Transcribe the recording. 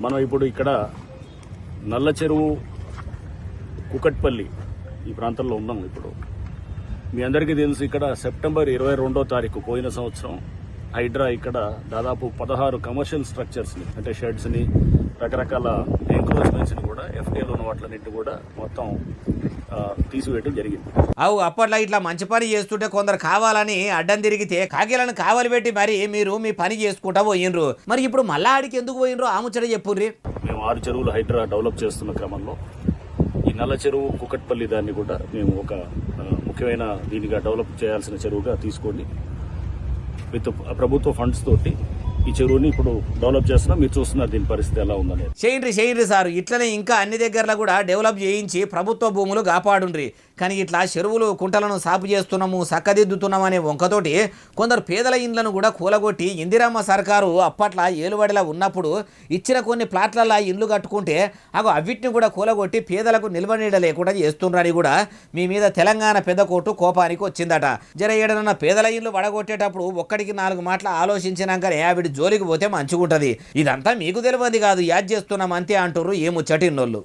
మనం ఇప్పుడు ఇక్కడ నల్ల చెరువు కుకట్పల్లి ఈ ప్రాంతంలో ఉన్నాం ఇప్పుడు. మీ అందరికీ తెలుసు ఇక్కడ సెప్టెంబర్ ఇరవై రెండో తారీఖు పోయిన సంవత్సరం హైడ్రా ఇక్కడ దాదాపు పదహారు కమర్షియల్ స్ట్రక్చర్స్ని అంటే షెడ్స్ని రకరకాల ఎంక్రోచ్మెంట్స్ని కూడా ఎఫ్టీఎల్ ఉన్న వాటిలన్నింటినీ కూడా మొత్తం తీసివేయడం జరిగింది. అవు అప్పట్లో ఇట్లా మంచి పని చేస్తుంటే కొందరు కావాలని అడ్డం తిరిగితే కాకీలను కావలి పెట్టి మరి మీరు మీ పని చేసుకుంటా పోయినరు. మరి ఇప్పుడు మళ్ళా ఆడికి ఎందుకు పోయినరు? ఆ ముచ్చట చెప్పుర్రి. మేము ఆరు చెరువులు హైడ్రా డెవలప్ చేస్తున్న క్రమంలో ఈ నల్ల చెరువు కుకట్పల్లి దాన్ని కూడా మేము ఒక ముఖ్యమైన దీనిగా డెవలప్ చేయాల్సిన చెరువుగా తీసుకొని విత్ ప్రభుత్వ ఫండ్స్ తోటి ఈ చెరువుని ఇప్పుడు డెవలప్ చేస్తున్నాం మీరు చూస్తున్నారు దీని పరిస్థితి ఎలా ఉందని చేయండి చేయండి సార్. ఇట్లనే ఇంకా అన్ని దగ్గరలో కూడా డెవలప్ చేయించి ప్రభుత్వ భూములు కాపాడుండ్రి. కానీ ఇట్లా చెరువులు కుంటలను సాపు చేస్తున్నాము సక్కదిద్దుతున్నాం అనే వంకతోటి కొందరు పేదల ఇండ్లను కూడా కూలగొట్టి ఇందిరమ్మ సర్కారు అప్పట్లో ఏలుబడిలా ఉన్నప్పుడు ఇచ్చిన కొన్ని ప్లాట్లలో ఇండ్లు కట్టుకుంటే అగో అవిటిని కూడా కూలగొట్టి పేదలకు నిల్వ నీడ లేకుండా చేస్తుండ్రని కూడా మీ మీద తెలంగాణ పెద్ద కోర్టు కోపానికి వచ్చిందట. జర ఏడనన్న పేదల ఇండ్లు వడగొట్టేటప్పుడు ఒక్కడికి నాలుగు మాటలు ఆలోచించినాకనే ఆవిడ జోలికి పోతే మంచిగుంటుంది. ఇదంతా మీకు తెలియదు కాదు యాద్ చేస్తున్నాం అంతే అంటారు ఏము ముచ్చటిన్నోళ్ళు.